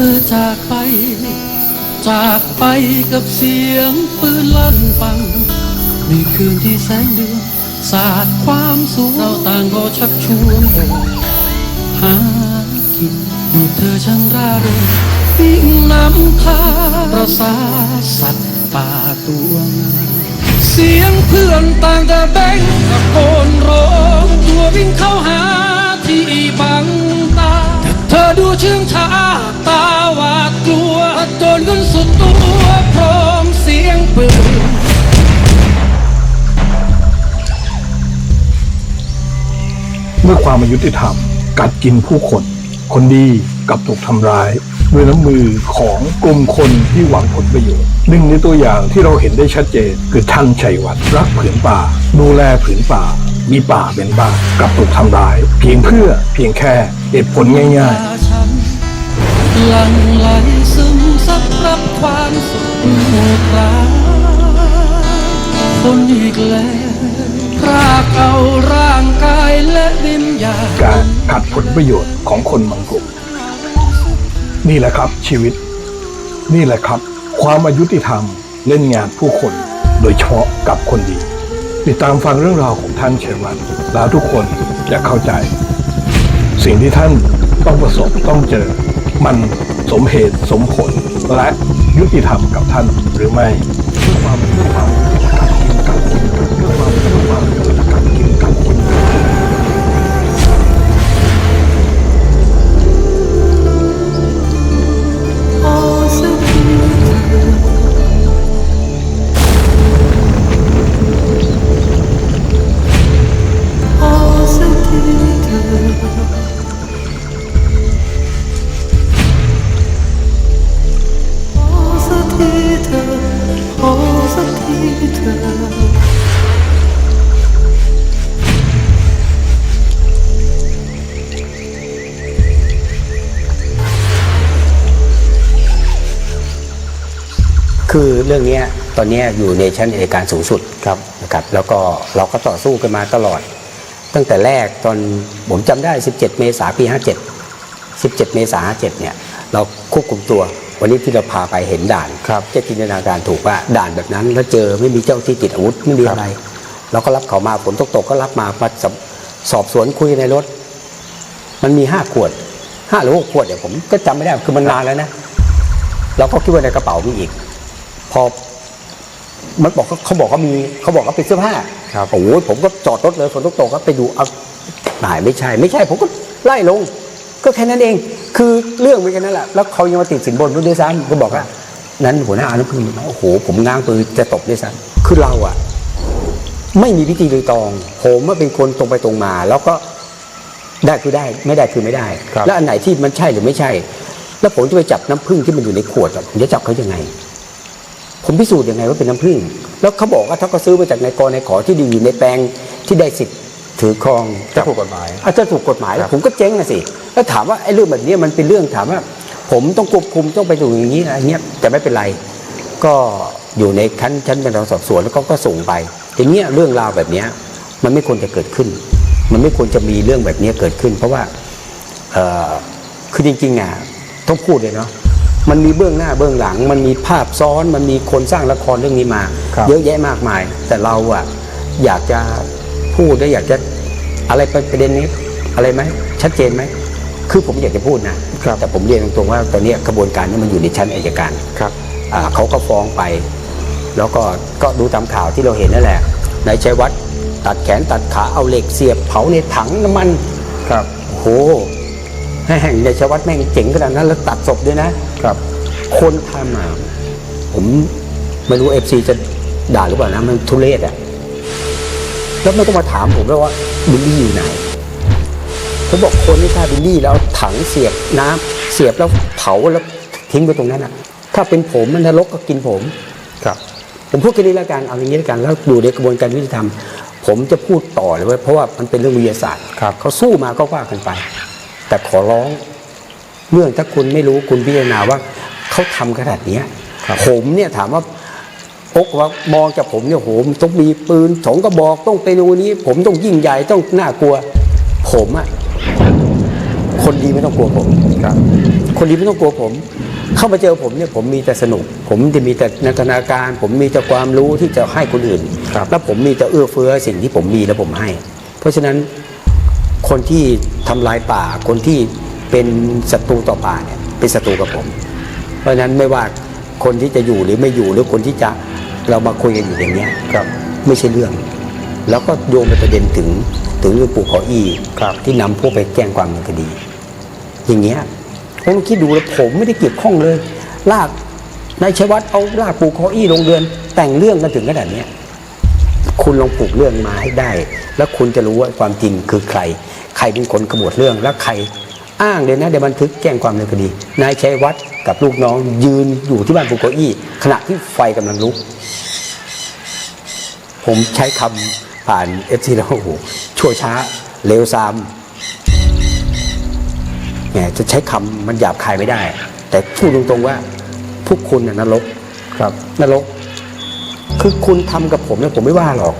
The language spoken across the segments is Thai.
ธอจากไป จากไปกับเสียงปืนลั่นปังในคืนที่แสงเดือนสาดความสูงเราต่างก็ชักชวนออกหากินดูเธอช่างร่าเริงวิ่งนำทางประสาสัตว์ป่าตัวงามเสียงเพื่อนต่างแต่แบ่งตะโกนร้องตัววิ่งเข้าหาที่บัง เธอดูเชื่องช้าตาหวาดกลัวจนกันสุดตัวพร้อมเสียงปืนเมื่อความอายุติธรรม กัดกินผู้คน คนดีกลับถูกทำร้าย ด้วยน้ำมือของกลุ่มคนที่หวังผลประโยชน์หนึ่งในตัวอย่างที่เราเห็นได้ชัดเจน คือท่านชัยวัฒน์รักผืนป่า ดูแลผืนป่า มีป่าเป็นบ้านกลับถูกทำร้าย เพียงเพื่อเพียงแค่ เหตุผลง่ายตาฉันหลังไหลซึมซับรับความสุขโหดร้ายคนอีกแล้วพรากเอาร่างกายและวิญญาณการขัดผลประโยชน์ของคนบางกลุ่มนี่แหละครับชีวิต นี่แหละครับ ความอายุติธรรมเล่นงานผู้คน โดยเฉพาะกับคนดี ติดตามฟังเรื่องราวของท่านเชยวัตรแล้วทุกคนจะเข้าใจ สิ่งที่ท่านต้องประสบต้องเจอ มันสมเหตุสมผลและยุติธรรมกับท่านหรือไม่เพื่อความเพื่อความ คือเรื่องเนี้ยตอนเนี้ยอยู่ในชั้นอัยการสูงสุดครับนะครับ แล้วก็เราก็ต่อสู้กันมาตลอด ตั้งแต่แรกตอนผมจำได้ 17 เมษายนปี 57 17 เมษายน57เนี่ยเราควบคุมตัววันนี้ที่เราพาไปเห็นด่านครับจะจินตนาการถูกว่าด่านแบบนั้น แล้วเจอไม่มีเจ้าที่ติดอาวุธไม่มีอะไรเราก็รับเขามาฝนตกๆก็รับมามาสอบสอบสวนคุยในรถ มันมีห้าขวดห้าหรือหกขวดเนี่ยผมก็จำไม่ได้คือมันนานแล้วนะ เราก็คิดว่าในกระเป๋ามีอีก พอ มันบอกเขาเขาบอกว่ามีเขาบอกว่าเป็นเสื้อผ้าครับ โอ้โหผมก็จอดรถเลยฝนตกตกก็ไปดูเอาหายไม่ใช่ ไม่ใช่ ผมก็ไล่ลง ก็แค่นั้นเอง คือเรื่องเป็นแค่นั้นแหละแล้วเขายังมาติดสินบนด้วยซ้ำก็บอกว่านั้นหัวหน้าอนุพึ่งโอ้โห ผมง้างปืนจะตบด้วยซ้ำคือเราอะไม่มีพิธีรีตอง ผมว่าเป็นคนตรงไปตรงมา แล้วก็ได้คือได้ไม่ได้คือไม่ได้ แล้วอันไหนที่มันใช่หรือไม่ใช่ แล้วผมจะไปจับน้ำผึ้งที่มันอยู่ในขวดอะผมจะจับเขายังไง ผมพิสูจน์ยังไงว่าเป็นน้ำผึ้งแล้วเขาบอกว่าถ้าเขาซื้อมาจากนายกรนายขอที่ดีอยู่ในแปลงที่ได้สิทธิ์ถือครองจะถูกกฎหมายอาจจะถูกกฎหมาย ผมก็เจ๊งนะสิ แล้วถามว่าไอ้เรื่องแบบนี้มันเป็นเรื่องถามว่า ผมต้องควบคุมต้องไปดูอย่างนี้นะอันเนี้ยแต่ไม่เป็นไร ก็อยู่ในชั้นชั้นเป็นเราสอบสวนแล้วก็ก็ส่งไปทีเนี้ยเรื่องราวแบบเนี้ยมันไม่ควรจะเกิดขึ้น มันไม่ควรจะมีเรื่องแบบนี้เกิดขึ้น เพราะว่าเอ่อคือจริงๆอะต้องพูดเลยเนาะ มันมีเบื้องหน้าเบื้องหลัง มันมีภาพซ้อนมันมีคนสร้างละครเรื่องนี้มาครับเยอะแยะมากมาย แต่เราอะอยากจะพูดและอยากจะอะไรไปประเด็นนี้อะไรไหมชัดเจนไหมคือผมอยากจะพูดนะแต่ผมเรียนตรงๆว่าตอนเนี้ยกระบวนการนี้มันอยู่ในชั้นอัยการครับอ่าเขาก็ฟ้องไป แล้วก็ก็ดูตามข่าวที่เราเห็นนั่นแหละนายชัยวัฒน์ตัดแขนตัดขาเอาเหล็กเสียบเผาในถังน้ำมันครับโหแห่งในชวัดแม่งเจ๋งขนาดนั้นแล้วตัดศพด้วยนะ ครับ คนทำมาผมไม่รู้เอฟซีจะด่าหรือเปล่านะ มันทุเรศอะแล้วไม่ต้องมาถามผมแล้วว่าบิลลี่อยู่ไหนผมบอกคนที่ฆ่าบิลลี่แล้วเอาถังเสียบน้ำเสียบแล้วเผาแล้วทิ้งไปตรงนั้นอะถ้าเป็นผมมันนรกก็กินผม ครับ ผมพูดแค่นี้แล้วกันเอาอย่างนี้แล้วกันแล้วอยู่ในกระบวนการยุติธรรมผมจะพูดต่อเลยเว่าเพราะว่ามันเป็นเรื่องวิทยาศาสตร์ครับเขาสู้มาก็ว่ากันไป แต่ขอร้อง เรื่องถ้าคุณไม่รู้คุณพิจารณาว่าเขาทำขนาดเนี้ยผมเนี่ยถามว่าพกว่ามองจากผมเนี่ยโหมต้องมีปืนสองกระบอกต้องไปดูนี้ ผมต้องยิ่งใหญ่ต้องน่ากลัว ผมอะคนดีไม่ต้องกลัวผมครับ คนดีไม่ต้องกลัวผม เข้ามาเจอผมเนี่ยผมมีแต่สนุก ผมจะมีแต่นันตนาการ ผมมีแต่ความรู้ที่จะให้คนอื่นครับแล้วผมมีแต่เอื้อเฟื้อสิ่งที่ผมมีแล้วผมให้ เพราะฉะนั้นคนที่ทำลายป่าคนที่ เป็นศัตรูต่อป่าเนี่ยเป็นศัตรูกับผม เพราะฉะนั้นไม่ว่าคนที่จะอยู่หรือไม่อยู่หรือคนที่จะเรามาคุยกันอยู่อย่างเนี้ยครับไม่ใช่เรื่อง แล้วก็โยงไปประเด็นถึงถึงเรื่องปู่ขออีครับที่นำพวกไปแจ้งความดำเนินคดี อย่างเงี้ยผมคิดดูแล้วผมไม่ได้เกี่ยวข้องเลย ลากนายชัยวัฒน์เอาลากปู่ขออีลงเดือน แต่งเรื่องกันถึงขนาดเนี้ยคุณลองปลูกเรื่องมาให้ได้ แล้วคุณจะรู้ว่าความจริงคือใคร ใครเป็นคนขบวดเรื่องแล้วใคร อ้างเลยนะในบันทึกแจ้งความดำเนินคดี นายชัยวัฒน์กับลูกน้อง ยืนอยู่ที่บ้านปู่ขออีขณะที่ไฟกำลังลุก ผมใช้คำผ่านเอฟซีแล้วโอ้โหชั่วช้าเร็วซามแหมจะใช้คำมันหยาบคายไม่ได้ แต่พูดตรงๆว่า พวกคุณน่ะนรกครับนรก คือคุณทำกับผมเนี่ยผมไม่ว่าหรอก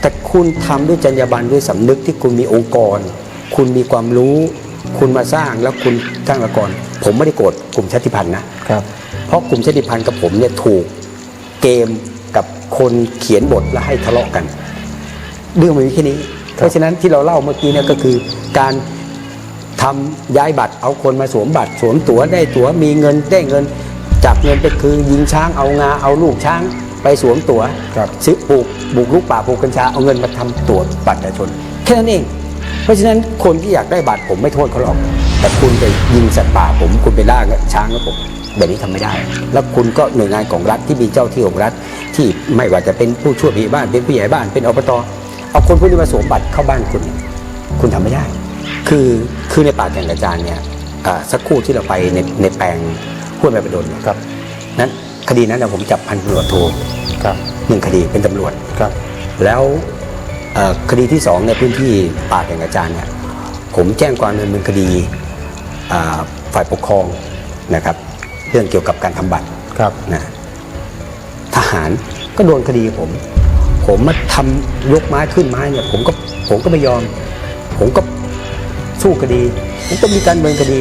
แต่คุณทำด้วยจรรยาบรรณด้วยสำนึกที่คุณมีองค์กร คุณมีความรู้ คุณมาสร้างแล้วคุณสร้างละครผมไม่ได้โกรธกลุ่มชาติพันธุ์นะครับ เพราะกลุ่มชาติพันธุ์กับผมเนี่ยถูกเกมกับคนเขียนบทและให้ทะเลาะกัน เรื่องมันมีแค่นี้ เพราะฉะนั้นที่เราเล่าเมื่อกี้เนี่ยก็คือการทำย้ายบัตรเอาคนมาสวมบัตร สวมตั๋วได้ตั๋วมีเงินได้เงินจับเงินไปคือยิงช้างเอางาเอาลูกช้างไปสวมตั๋วครับซื้อปลูกบุกลุกป่าปลูกกัญชาเอาเงินมาทำตั๋วบัตรประชาชนแค่นั้นเอง เพราะฉะนั้นคนที่อยากได้บัตรผมไม่โทษเขาหรอก แต่คุณไปยิงสัตว์ป่าผม คุณไปล่าช้างแล้วผมแบบนี้ทำไม่ได้ แล้วคุณก็หน่วยงานของรัฐที่มีเจ้าที่ของรัฐ ที่ไม่ว่าจะเป็นผู้ช่วยผู้ใหญ่บ้านเป็นผู้ใหญ่บ้านเป็นอบตเอาคนพวกนี้มาสวมบัตรเข้าบ้านคุณเนี่ยคุณทำไม่ได้ คือคือในป่าแก่งกระจานเนี่ยอ่าสักครู่ที่เราไปในในแปลงห้วยแม่ประดนเนี่ยครับนั้นคดีนั้นเนยผมจับพันตำรวจโทครับหนึ่งคดีเป็นตำรวจครับ แล้วเอ่อ คดีที่สองในพื้นที่ป่าแก่งกระจานเนี่ยผมแจ้งความดำเนินคดีอ่าฝ่ายปกครองนะครับ เรื่องเกี่ยวกับการทำบัตรครับนะทหารก็โดนคดีผม ผมมาทำยกไม้ขึ้นไม้เนี่ยผมก็ผมก็ไม่ยอม ผมก็สู้คดีผมก็มีการเมืองคดี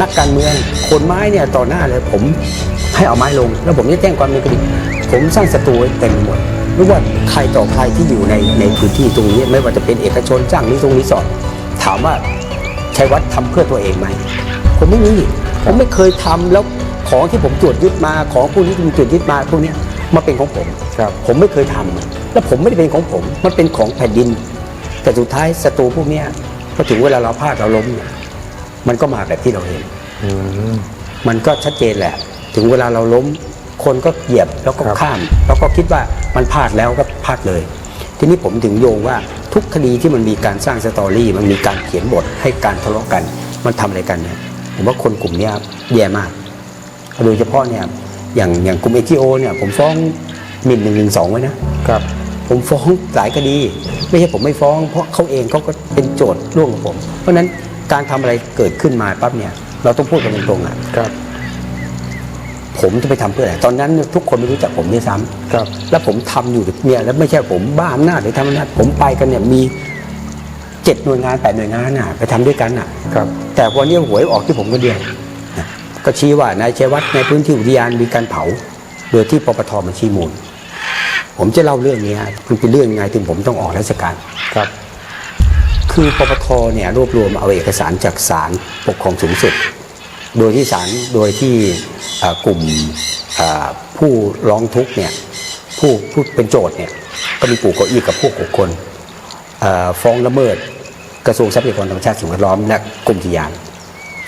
นักการเมืองคนไม้เนี่ยต่อหน้าเลยผมให้เอาไม้ลง แล้วผมจะแจ้งความดำเนินคดี ผมสร้างศัตรูไว้เต็มไปหมด ไม่ว่าใครต่อใครที่อยู่ในในพื้นที่ตรงนี้ ไม่ว่าจะเป็นเอกชนจ้างรีสอร์ทรีสอร์ทถามว่าชัยวัฒน์ทำเพื่อตัวเองไหมผมไม่มีผมไม่เคยทำแล้วของที่ผมตรวจยึดมาของพวกนี้ที่ผมตรวจยึดมาพวกเนี้ยมาเป็นของผมครับผมไม่เคยทำแล้วผมไม่ได้เป็นของผม มันเป็นของแผ่นดิน แต่สุดท้ายศัตรูพวกเนี้ยพอถึงเวลาเราพลาดเราล้มเนี่ยมันก็มาแบบที่เราเห็นอืมมันก็ชัดเจนแหละ ถึงเวลาเราล้ม คนก็เหยียบแล้วก็ครับข้าม แล้วก็คิดว่ามันพลาดแล้วก็พลาดเลย ทีนี้ผมถึงโยงว่าทุกคดีที่มันมีการสร้างสตอรี่มันมีการเขียนบทให้การทะเลาะกัน มันทำอะไรกันเนี่ยผมว่าคนกลุ่มเนี้ยแย่มากโดยเฉพาะเนี่ยอย่างอย่างกลุ่มเอทีโอเนี่ยผมฟ้องหมิ่นหนึ่งหนึ่งสองไว้นะครับผมฟ้องหลายคดี ไม่ใช่ผมไม่ฟ้อง เพราะเขาเองเขาก็เป็นโจทย์ร่วมกับผม เพราะฉะนั้นการทำอะไรเกิดขึ้นมาปั๊บเนี่ยเราต้องพูดกันตรงๆอะครับ ผมจะไปทำเพื่ออะไรตอนนั้นทุกคนไม่รู้จักผมด้วยซ้ำครับ แล้วผมทำอยู่เนี่ยแล้วไม่ใช่ผมบ้าอำนาจหรือทำอำนาจผมไปกันเนี่ยมีเจ็ดหน่วยงานแปดหน่วยงานน่ะ ไปทำด้วยกันน่ะครับ แต่วันนี้หวยออกที่ผมคนเดียวนะก็ชี้ว่านายชัยวัฒน์ในพื้นที่อุทยานมีการเผา โดยที่ปปทมันชี้มูล ผมจะเล่าเรื่องนี้มันเป็นเรื่องยังไงถึงผมต้องออกราชการครับ คือปปทเนี่ยรวบรวมเอาเอกสารจากศาลปกครองสูงสุด โดยที่ศาลโดยที่เอ่อ กลุ่มเอ่อผู้ร้องทุกข์เนี่ยผู้ผู้เป็นโจทย์เนี่ยก็มีปู่เก้าอี้กับพวกหกคนเอ่อฟ้องละเมิดกระทรวงทรัพยากรธรรมชาติสิ่งแวดล้อมและกรมอุทยาน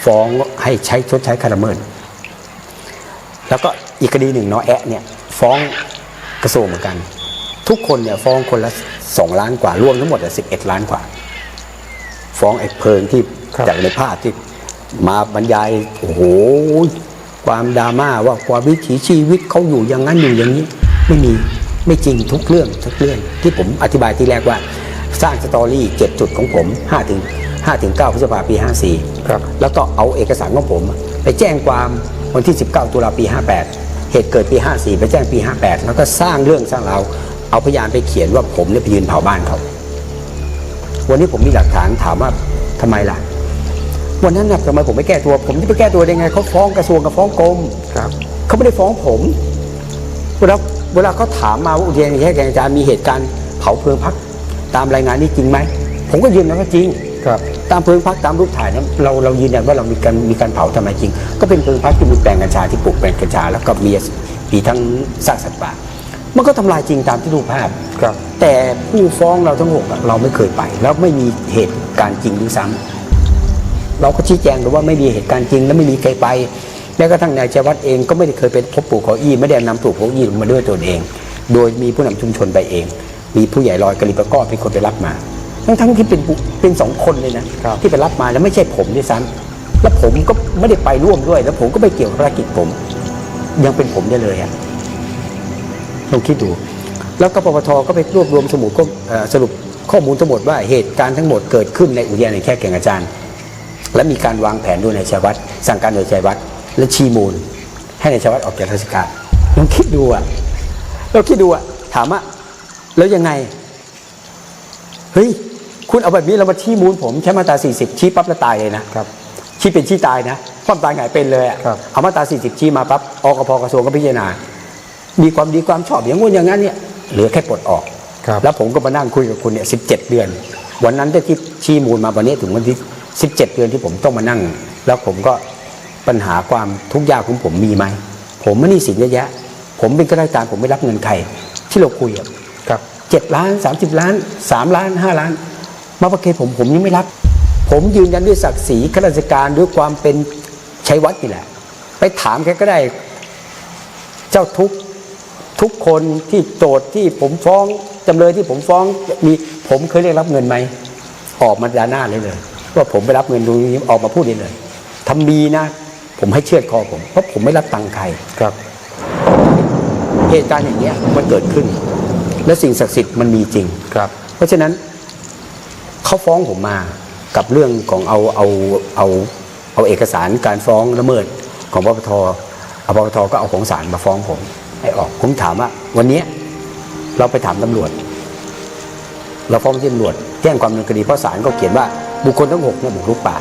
ฟ้องให้ใช้ชดใช้ค่าละเมิด แล้วก็อีกคดีหนึ่งเนาะแอะเนี่ยฟ้องกระทรวงเหมือนกัน ทุกคนเนี่ยฟ้องคนละสองล้านกว่ารวมทั้งหมดสิบเอ็ดล้านกว่า ฟ้องไอ้เพลิงที่ครับจากในภาพที่มาบรรยายโอ้โห ความดราม่าว่าความวิถีชีวิตเขาอยู่อย่างนั้นอยู่อย่างนี้ ไม่มีไม่จริงทุกเรื่องทุกเรื่อง ที่ผมอธิบายที่แรกว่า สร้างสตอรี่เจ็ดจุดของผม5ถึง5ถึง9พฤษภาปี 54 ครับ แล้วก็เอาเอกสารของผม ไปแจ้งความวันที่ 19 ตุลาปี 58 เหตุเกิดปี 54 ไปแจ้งปี 58 แล้วก็สร้างเรื่องสร้างราวเอาพยานไปเขียนว่าผมเนี่ยไปยืนเผาบ้านเขา วันนี้ผมมีหลักฐานถามว่าทำไมล่ะ วันนั้นน่ะทำไมผมไม่แก้ตัว ผมจะไปแก้ตัวได้ไงเขาฟ้องกระทรวงกับฟ้องกรมครับเขาไม่ได้ฟ้องผมเวลาเวลาเขาถามมาว่าอุทยานแห่งชาติแก่งกระจานมีเหตุการณ์เผาเพลิงพักตามรายงานนี้จริงไหมผมก็ยืนยันว่าจริงครับตามเพลิงพักตามรูปถ่ายนั้นเราเรายืนยันว่าเรามีการมีการเผาทำไมจริง ก็เป็นเพลิงพักที่มีแปลงกัญชาที่ปลูกแปลงกัญชาแล้วก็มีมีทั้งซากสัตว์ป่ามันก็ทำลายจริงตามที่รูปภาพครับ แต่ผู้ฟ้องเราทั้งหกอะเราไม่เคยไป แล้วไม่มีเหตุการณ์จริงด้วยซ้ำ เราก็ชี้แจงเลยว่าไม่มีเหตุการณ์จริง และไม่มีใครไปแม้กระทั่งนายชัยวัฒน์เองก็ไม่ได้เคยไปพบปู่ขออี้ไม่ได้นำปู่ขออี้ลงมาด้วยตัวเอง โดยมีผู้นำชุมชนไปเอง มีผู้ใหญ่ลอยกะลิปะก้อเป็นคนไปรับมา ทั้งทั้งๆที่เป็นผู้เป็นสองคนเลยนะครับที่ไปรับมาแล้วไม่ใช่ผมด้วยซ้ำแล้วผมก็ไม่ได้ไปร่วมด้วย แล้วผมก็ไปเกี่ยวกับภารกิจผม ยังเป็นผมได้เลยอะลองคิดดู แล้วก็ปปทก็ไปรวบรวมสมุดก็เอ่อสรุปข้อมูลทั้งหมดว่าเหตุการณ์ทั้งหมดเกิดขึ้นในอุทยานแห่งชาติแก่งกระจาน และมีการวางแผนด้วยในายชัยวัฒน์สั่งการโดยชัยวัฒน์และชี้มูล ให้ในายชัยวัฒน์ออกจากราชการลองคิดดูอะเราคิดดูอะถามว่าแล้วยังไงเฮ้ยคุณเอาแบบนี้เรามาชี้มูลผมใช้มาตรา 40 ชี้ปั๊บแล้วตายเลยนะครับชี้เป็นชี้ตายนะความตายหงายเป็นเลยอะครับเอามาตรา 40 ชี้มาปั๊บอกพกระทรวงก็พิจารณา มีความดีความชอบอย่างงู้นอย่างนั้นเนี่ยเหลือแค่ปลดออกครับแล้วผมก็มานั่งคุยกับคุณเนี่ย17เดือน วันนั้นได้ที่ชี้มูลมาวันนี้ถึงวันที่ 17 เดือนที่ผมต้องมานั่ง แล้วผมก็ปัญหาความทุกข์ยากของผมมีไหม ผมไม่หนี่สินเยอะแยะ ผมเป็นข้าราชการผมไม่รับเงินใคร ที่เราคุยอะครับเจ็ดล้านสามสิบล้านสามล้านห้าล้าน มาประเคนผมผมยังไม่รับ ผมยืนยันด้วยศักดิ์ศรีข้าราชการด้วยความเป็นชัยวัฒน์นี่แหละ ไปถามแกก็ได้ เจ้าทุกทุกคนที่โจทย์ที่ผมฟ้องจำเลยที่ผมฟ้องมีผมเคยเรียกรับเงินไหมออกมาดาหน้าเลยเลย ว่าผมไปรับเงินตรงนี้ออกมาพูดได้เลยทำมีนะ ผมให้เชือดคอผม เพราะผมไม่รับตังค์ใครครับ เหตุการณ์อย่างเงี้ยมันเกิดขึ้น และสิ่งศักดิ์สิทธิ์มันมีจริงครับ เพราะฉะนั้นเขาฟ้องผมมากับเรื่องของเอาเอาเอาเอาเอกสารการฟ้องละเมิดของปปทเอาปปทก็เอาของศาลมาฟ้องผม ให้ออกผมถามว่า วันเนี้ยเราไปถามตำรวจ เราฟ้องที่ตำรวจแจ้งความดำเนินคดีเพราะศาลก็เขียนว่า บุคคลทั้งหกเนี่ยบุกรุกป่า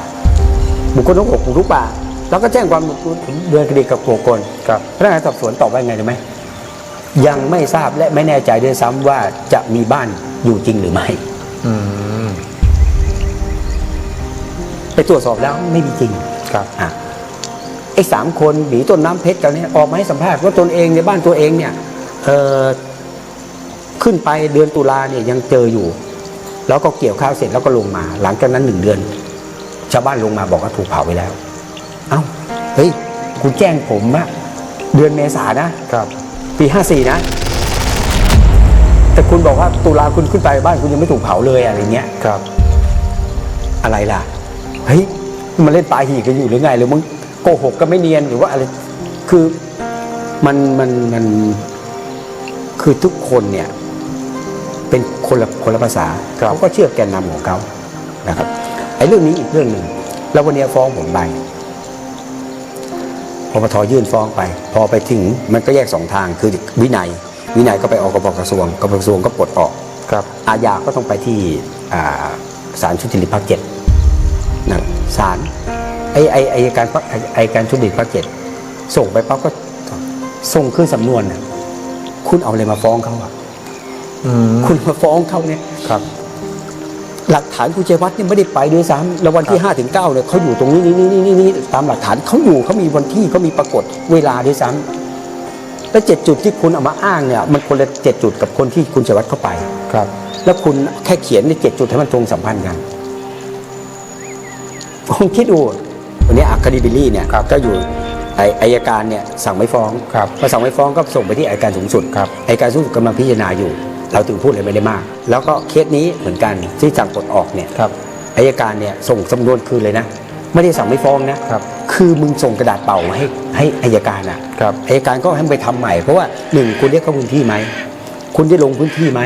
บุคคลทั้งหกบุกรุกป่าเราก็แจ้งความดำเนินคดีกับบุคคลครับพนักงานสอบสวนตอบว่าไงรู้ไหมยังไม่ทราบและไม่แน่ใจด้วยซ้ำว่าจะมีบ้านอยู่จริงหรือไม่อืมไปตรวจสอบแล้วไม่มีจริง ครับอะไอ้สามคนหนีต้นน้ำเพชรกันเนี่ยออกมาให้สัมภาษณ์ว่าตนเองในบ้านตัวเองเนี่ยเออขึ้นไปเดือนตุลาเนี่ยยังเจออยู่ แล้วก็เกี่ยวข้าวเสร็จแล้วก็ลงมา หลังจากนั้นหนึ่งเดือน ชาวบ้านลงมาบอกว่าถูกเผาไปแล้ว เอ้าเฮ้ยคุณแจ้งผมอะเดือนเมษานะครับ ปีห้าสี่นะ แต่คุณบอกว่าตุลาคุณขึ้นไปบ้านคุณยังไม่ถูกเผาเลยอะไรเงี้ยครับ อะไรล่ะเฮ้ยมันเล่นปลาหีกันอยู่หรือไงหรือมึงโกหกก็ไม่เนียนหรือว่าอะไรคือมันมันมันคือทุกคนเนี่ยเป็น คนละคนละภาษาครับเขาก็เชื่อแกนนำของเขานะครับไอ้เรื่องนี้อีกเรื่องหนึ่งแล้ววันนี้ฟ้องผมไปปปทยื่นฟ้องไป พอไปถึงมันก็แยกสองทางคือวินัย วินัยก็ไปออกกบกระทรวงกบกระทรวงก็ปลดออกครับอาญาก็ต้องไปที่อ่าศาลชุติริภาคเจ็ดนะศาลไอไอไอการภาคไอ้ไอการชุติริภาคเจ็ดส่งไปปั๊บก็ส่งขึ้นสำนวนน่ะคุณเอาอะไรมาฟ้องเขาอะอืม คุณมาฟ้องเขาเนี่ยครับหลักฐานคุณเจวัฒน์เนี่ยไม่ได้ไปด้วยซ้ำแล้ววันที่5ถึง9เนี่ยเขาอยู่ตรงนี้นี่นี่นี่นี่ตามหลักฐานเขาอยู่เขามีวันที่เขามีปรากฏเวลาด้วยซ้ำแล้วเจ็ดจุดที่คุณเอามาอ้างเนี่ยมันคนละเจ็ดจุดกับคนที่คุณเจวัฒน์เข้าไปครับ แล้วคุณแค่เขียนในเจ็ดจุดให้มันตรงสัมพันธ์กันผมคิดดูวันนี้อัคดีบิลลี่เนี่ยครับก็อยู่ไอ้อายการเนี่ยสั่งไม่ฟ้องครับพอสั่งไม่ฟ้องก็ส่งไปที่อัยการสูงสุดครับอัยการสูงสุดกำลังพิจารณาอยู่ เราถึงพูดอะไรไม่ได้มาก แล้วก็เคสนี้เหมือนกันที่สั่งปลดออกเนี่ยครับอายการเนี่ยส่งสำนวนคืนเลยนะ ไม่ได้สั่งไม่ฟ้องนะครับคือมึงส่งกระดาษเปล่ามาให้ให้อายการอะครับอายการก็ให้ไปทำใหม่เพราะว่าหนึ่งคุณได้เข้าพื้นที่ไหมคุณได้ลงพื้นที่ไหม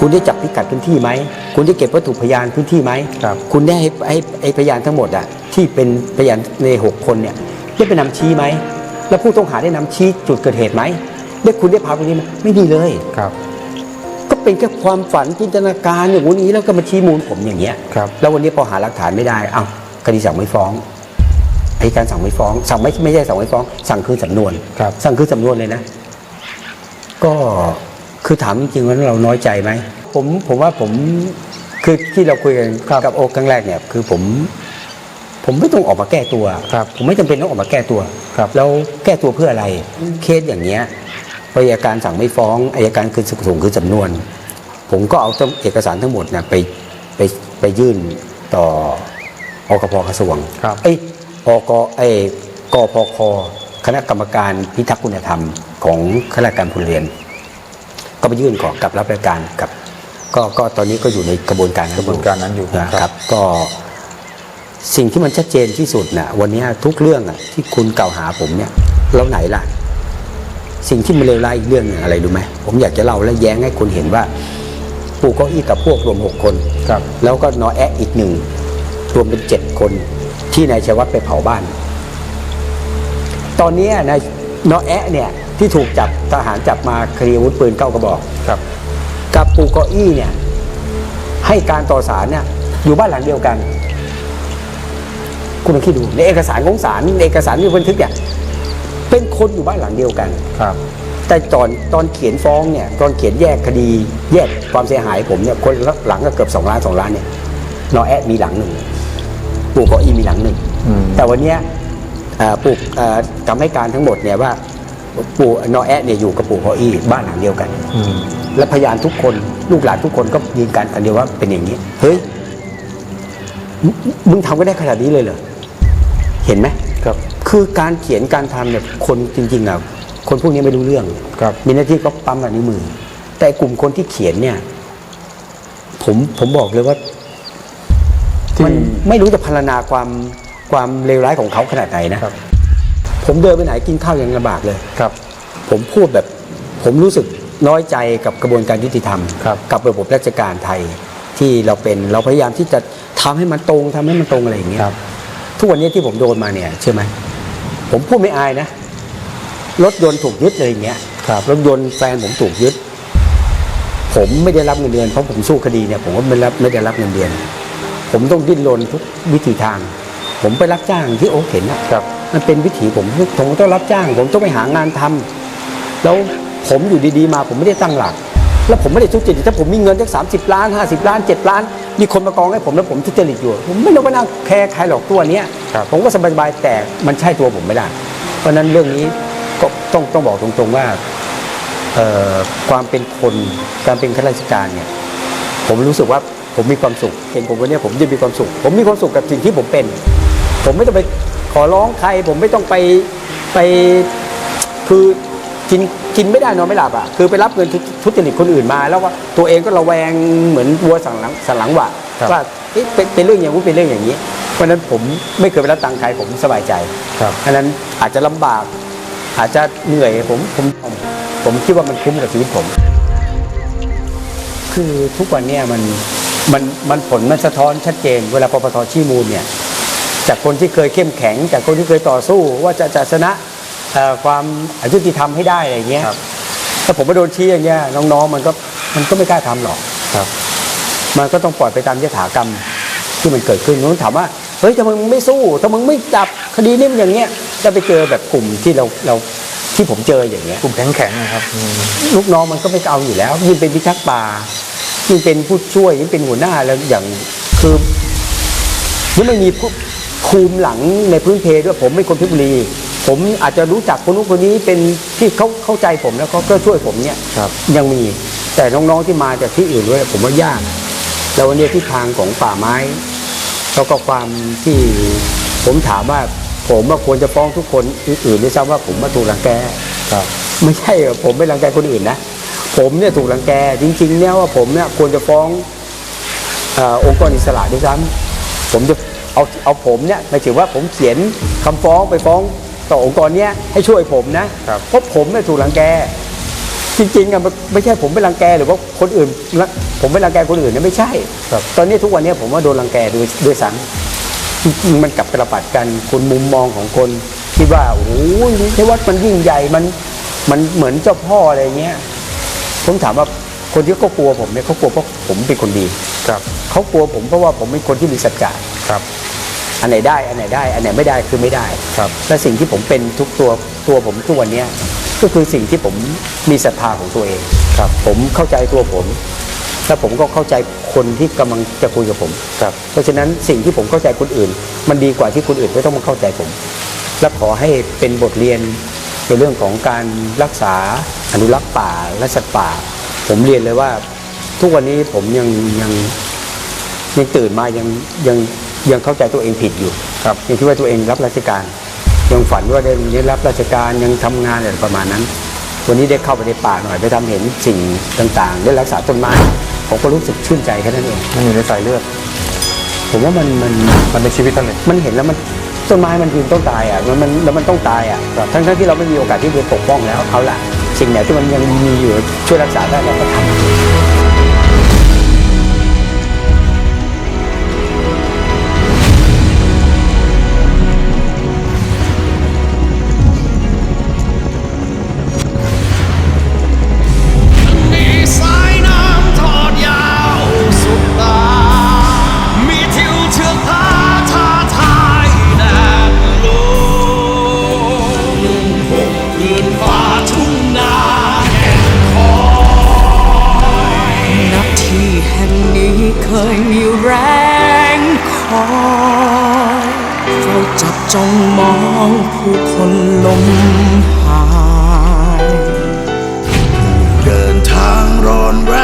คุณได้จับพิกัดพื้นที่ไหม คุณได้เก็บวัตถุพยานพื้นที่ไหมครับ คุณได้ให้ให้ให้พยานทั้งหมดอะที่เป็นพยานในหกคนเนี่ยได้ไปนำชี้ไหม แล้วผู้ต้องหาได้นำชี้จุดเกิดเหตุไหมได้คุณได้พาไปนี้ไหมไม่มีเลยครับก็ เป็นแค่ความฝันจินตนาการอย่างนี้แล้วก็มาชี้มูลผมอย่างเงี้ยครับแล้ววันนี้พอหาหลักฐานไม่ได้เอ้าคดีสั่งไม่ฟ้องไอ้การสั่งไม่ฟ้อง สั่งไม่ไม่ใช่สั่งไม่ฟ้อง สั่งคืนสำนวนครับสั่งคืนสำนวนเลยนะ ก็คือถามจริงๆว่าเราน้อยใจไหมผมผมว่าผมคือที่เราคุยกันกับโอ๊คครั้งแรกเนี่ย คือผมผมไม่ต้องออกมาแก้ตัวครับผมไม่จำเป็นต้องออกมาแก้ตัวครับแล้วแก้ตัวเพื่ออะไร เคสอย่างเนี้ยพออัยการสั่งไม่ฟ้องอายการคืนส่งคืนสำนวน ผมก็เอาเอกสารทั้งหมดนะไปไปไปยื่นต่ออกพกระทรวงครับเอ้ยอกไอ้กพคคณะกรรมการพิทักษ์คุณธรรมของข้าราชการพลเรือน ก็ไปยื่นขอกับรับราชการกับ ก็ก็ตอนนี้ก็อยู่ในกระบวนการกระบวนการนั้นอยู่นะครับ ก็สิ่งที่มันชัดเจนที่สุดนะวันนี้ทุกเรื่องอะที่คุณกล่าวหาผมเนี่ยแล้วไหนล่ะ สิ่งที่มันเลวร้ายอีกเรื่องหนึงอะไรรู้ไหมผมอยากจะเล่าและแย้งให้คุณเห็นว่า ปู่เก้าอี้กับพวกรวมหกคน ครับ แล้วก็นอแอะอีกหนึ่ง รวมเป็นเจ็ดคน ที่นายชัยวัฒน์ไปเผาบ้าน ตอนนี้นายนอแอะเนี่ยที่ถูกจับทหารจับมาคดีอาวุธปืนเก้ากระบอก ครับ กับปู่เกาอี้เนี่ย ให้การต่อสารเนี่ยอยู่บ้านหลังเดียวกัน คุณลองคิดดูในเอกสารของศาลในเอกสารที่บันทึกเนี่ยเป็นคนอยู่บ้านหลังเดียวกัน ครับ แต่ตอนตอนเขียนฟ้องเนี่ยตอนเขียนแยกคดีแยกความเสียหายผมเนี่ยคนละหลังก็เกือบสองล้านสองล้านเนี่ยนอแอะมีหลังหนึ่งปู่เกาอี้มีหลังหนึ่งอืมแต่วันเนี้ยเอ่อปู่เอ่อคำให้การทั้งหมดเนี่ยว่าปู่นอแอะเนี่ยอยู่กับปู่เกาอี้บ้านหลังเดียวกันอืมและพยานทุกคนลูกหลานทุกคนก็ยืนกันอันเดียวว่าเป็นอย่างนี้ เฮ้ยมึงมึงทำก็ได้ขนาดนี้เลยเหรอเห็นไหมครับ คือการเขียนการทำเนี่ยคนจริงๆอะ คนพวกนี้ไม่รู้เรื่องครับมีหน้าที่ก็ปั๊มกับนิ้วมือ แต่กลุ่มคนที่เขียนเนี่ย ผมผมบอกเลยว่าที่มันไม่รู้จะพรรณนาความความเลวร้ายของเขาขนาดไหนนะครับผมเดินไปไหนกินข้าวยังลำบากเลยครับ ผมพูดแบบผมรู้สึกน้อยใจกับกระบวนการยุติธรรมครับกับระบบราชการไทยที่เราเป็นเราพยายามที่จะทำให้มันตรงทำให้มันตรงอะไรอย่างเงี้ยครับทุกวันนี้ที่ผมโดนมาเนี่ยเชื่อไหมผมพูดไม่อายนะ รถยนต์ถูกยึดเลยอย่างเงี้ยครับรถยนต์แฟนผมถูกยึด ผมไม่ได้รับเงินเดือนเพราะผมสู้คดีเนี่ยผมก็ไม่รับไม่ได้รับเงินเดือน ผมต้องดิ้นรนทุกวิธีทาง ผมไปรับจ้างที่โอ๊คเห็นนะครับ มันเป็นวิถีผมผมต้องรับจ้าง ผมต้องไปหางานทำแล้วผมอยู่ดีๆมาผมไม่ได้ตั้งหลัก แล้วผมไม่ได้ทุจริตถ้าผมมีเงินสักสามสิบล้านห้าสิบล้านเจ็ดล้าน มีคนมากองให้ผมแล้วผมทุจริตอยู่ ผมไม่ต้องไปนั่งแคร์ใครหรอกตัวเนี้ยครับผมก็สบายๆแต่มันใช่ตัวผมไม่ได้ เพราะฉะนั้นเรื่องนี้ ก็ต้องต้องบอกตรงๆว่าเอ่อความเป็นคนการเป็นข้าราชการเนี่ยผมรู้สึกว่าผมมีความสุขเห็นผมวันนี้ผมจะมีความสุข ผมมีความสุขกับสิ่งที่ผมเป็น ผมไม่ต้องไปขอร้องใคร ผมไม่ต้องไปไปคือกินกินไม่ได้นอนไม่หลับอะคือไปรับเงินทุทุจริตคนอื่นมา แล้วว่าตัวเองก็ระแวงเหมือนวัวสันหลังสันหลังหวะครับว่าเอ๊ะเป็นเป็นเรื่องอย่างนู้นเป็นเรื่องอย่างนี้ เพราะฉะนั้นผมไม่เคยไปรับตังค์ใครผมสบายใจครับอันนั้นอาจจะลำบาก อาจจะเหนื่อยผมผมผมคิดว่ามันคุ้มกับชีวิตผม คือทุกวันเนี้มันมันมันผลมันสะท้อนชัดเจน เวลาปปทชี้มูลเนี่ยจากคนที่เคยเข้มแข็ง จากคนที่เคยต่อสู้ ว่าจะจะชนะเอ่อความอายุติธรรมให้ได้อะไรอย่างเงี้ยครับถ้าผมไปโดนชี้อย่างเงี้ยน้องๆมันก็มันก็ไม่กล้าทำหรอกครับ มันก็ต้องปล่อยไปตามยถากรรมที่มันเกิดขึ้นนู้นถามว่าเฮ้ยทำไมมึงไม่สู้ทำไมมึงไม่จับคดีนี้มันอย่างเงี้ย แล้วไปเจอแบบกลุ่มที่เราเราที่ผมเจออย่างเงี้ย กลุ่มแข็งแข็งๆนะครับอืมลูกน้องมันก็ไม่เอาอยู่แล้ว ยิ่งเป็นพิทักษ์ป่ายิ่งเป็นผู้ช่วยยิ่งเป็นหัวหน้าแล้วอย่างคือยังไม่มีผู้ภูมิหลังในพื้นเพด้วยผมเป็นคนเพชรบุรี ผมอาจจะรู้จักคนนู้นคนนี้เป็นที่เขาเข้าใจผมแล้วเขาก็ช่วยผมเนี่ย ครับ ยังมีแต่น้องๆที่มาจากที่อื่นด้วยผมว่ายากแล้ววันนี้ทิศทางของป่าไม้ แล้วก็ความที่ผมถามว่า ผมว่าควรจะฟ้องทุกคนอื่นๆด้วยซ้ำว่าผมมาถูกรังแกครับไม่ใช่เหรอผมไม่รังแกคนอื่นนะผมเนี่ยถูกรังแกจริง ๆ เนี่ยว่าผมเนี่ยควรจะฟ้องเออองค์กรอิสระด้วยซ้ำผมจะเอาเอาผมเนี่ยหมายถึงว่าผมเขียนคำฟ้องไปฟ้องต่อองค์กรเนี้ยให้ช่วยผมนะครับเพราะผมเนี่ยถูกรังแก จริงๆอะมันไม่ใช่ผมไปรังแกหรือว่าคนอื่นละผมไปรังแกคนอื่นเนี่ยไม่ใช่ครับตอนนี้ทุกวันเนี้ผมว่าโดนรังแกด้วยด้วยซ้ำจริงๆ มันกลับกระปัดกันคนมุมมองของคนคิดว่าโอ้โหเทวัดมันยิ่งใหญ่มันมันเหมือนเจ้าพ่ออะไรเงี้ยผมถามว่าคนที่เขากลัวผมเนี่ยเขากลัวเพราะผมเป็นคนดีครับเขากลัวผมเพราะว่าผมเป็นคนที่มีสัจจะครับ อันไหนได้อันไหนได้ อันไหนไม่ได้คือไม่ได้ครับและสิ่งที่ผมเป็นทุกตัวตัวผมทุกวันเนี้ยก็คือสิ่งที่ผมมีศรัทธาของตัวเองครับ ผมเข้าใจตัวผม และผมก็เข้าใจคนที่กำลังจะคุยกับผม ครับ เพราะฉะนั้นสิ่งที่ผมเข้าใจคนอื่น มันดีกว่าที่คนอื่นไม่ต้องมาเข้าใจผม และขอให้เป็นบทเรียนในเรื่องของการรักษาอนุรักษ์ป่าและสัตว์ป่า ผมเรียนเลยว่า ทุกวันนี้ผมยังยังยังตื่นมายังยังยังเข้าใจตัวเองผิดอยู่ครับยังคิดว่าตัวเองรับราชการ ยังฝันว่าได้รับราชการยังทำงานอะไรประมาณนั้นวันนี้ได้เข้าไปในป่าหน่อยไปทำเห็นสิ่งต่างๆ ได้รักษาต้นไม้ ผมก็รู้สึกชื่นใจแค่นั้นเองมันอยู่ในสายเลือด ผมว่ามันมันมันเป็นชีวิตท่านเลยมันเห็นแล้วมันต้นไม้มันยืนต้องตายอะมันมันแล้วมันต้องตายอะทั้งทั้งที่เราไม่มีโอกาสที่จะปกป้องแล้วเอาละสิ่งไหนที่มันยังมีอยู่ช่วยรักษาได้เราก็ทำ จงมองผู้คนลมหายเดินทางร้อนแร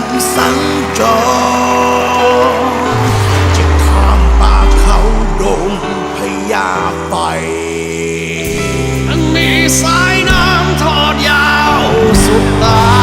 งสัญจรจะข้ามป่าเขาดงพญาไฟมีสายน้ำทอดยาวสุดตา